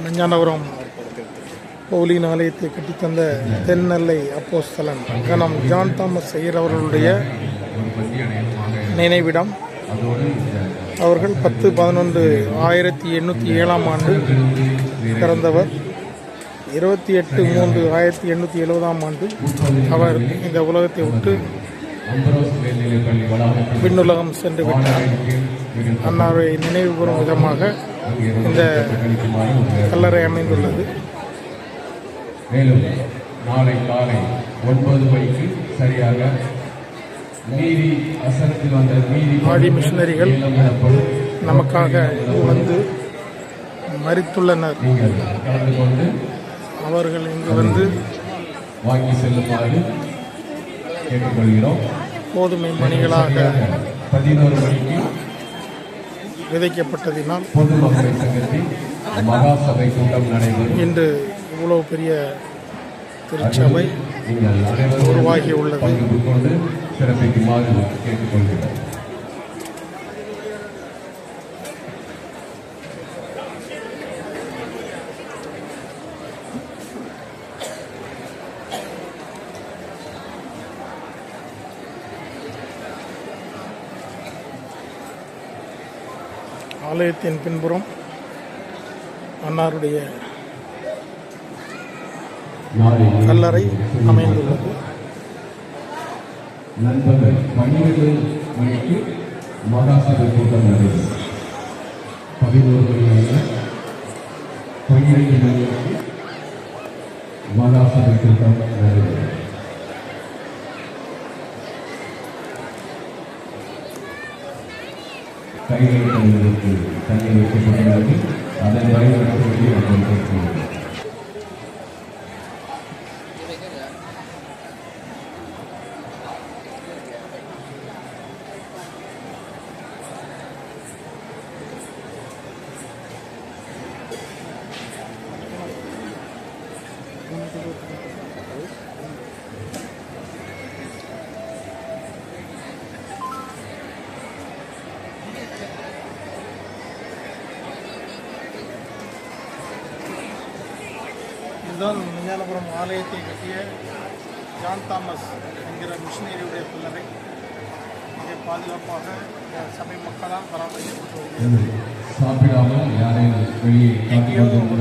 நஞ்சானபுரம் பவுலின் ஆலயத்தை கட்டித்தந்த தென்னெல்லை அப்போஸ்தலன் கனம் ஜான் தாமஸ் ஐயர் அவர்களுடைய நினைவிடம் அவர்கள் பத்து பதினொன்று ஆயிரத்தி எண்ணூற்றி ஏழாம் ஆண்டு பிறந்தவர். இருபத்தி எட்டு மூன்று ஆயிரத்தி எண்ணூற்றி எழுபதாம் ஆண்டு அவர் இந்த உலகத்தை விட்டு விண்ணுலகம் சென்று விட்டார். அன்னாரை நினைவு கூறும் விதமாக இந்த கல்லறை அமைந்துள்ளது. மேலும் நாளை காலை ஒன்பது மணிக்கு சரியாக மீறி அசரத்தில் வந்த மீறி ஆடி மிஷனரிகள் நமக்காக வந்து மறித்துள்ளனர். கலந்து கொண்டு அவர்கள் இங்கு வந்து வாங்கி செல்லுமாறு கேட்டுக்கொள்கிறோம். கோதுமை மணிகளாக விதைக்கப்பட்டதினால் இன்று இவ்வளவு பெரிய திருச்சபை நீங்கள் ஆலயத்தின் பின்புறம் அன்னாருடைய கல்லறை அமைந்துள்ளது. நண்பர்கள் பன்னிரண்டு மணிக்கு மகாசபை கூட்டம் நடைபெறும். பதினோரு மணி அல்ல பன்னிரண்டு மணிக்கு மகாசபை கூட்டம் நடைபெறும். கைகளுக்கு தண்ணீர் வைக்கப்பட்டுள்ளது அதன் பயன்படுத்தி மக்கள் கேட்கிறோம் இதுதான் விஞ்ஞானபுரம் ஆலயத்தை கட்டிய ஜான் தாமஸ் என்கிற மிஷினரியுடைய பிள்ளரை இதை பாதுகாப்பாக சபை மக்களால் பராமரிக்கப்பட்டு வருகிறது.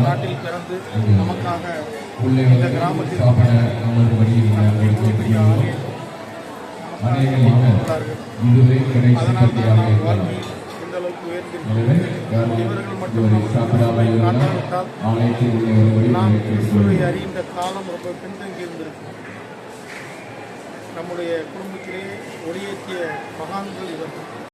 நாட்டில் பிறந்து நமக்காக உள்ளே இந்த கிராமத்தில் சாப்பிட நமது வழியில் நாங்கள் இவ்வளவு பெரிய கேட்டுக்கொள்கிறோம் ஆலயம் அதனால் தான் நாம் வாழ்க்கையில் யாரும் இவர்கள் மட்டும் நாம் கிறிஸ்துவை அறிகின்ற காலம் ரொம்ப பின்தங்கி இருந்திருக்கும் நம்முடைய குடும்பத்திலே ஒளியேற்றிய மகான்கள் இவர்கள்.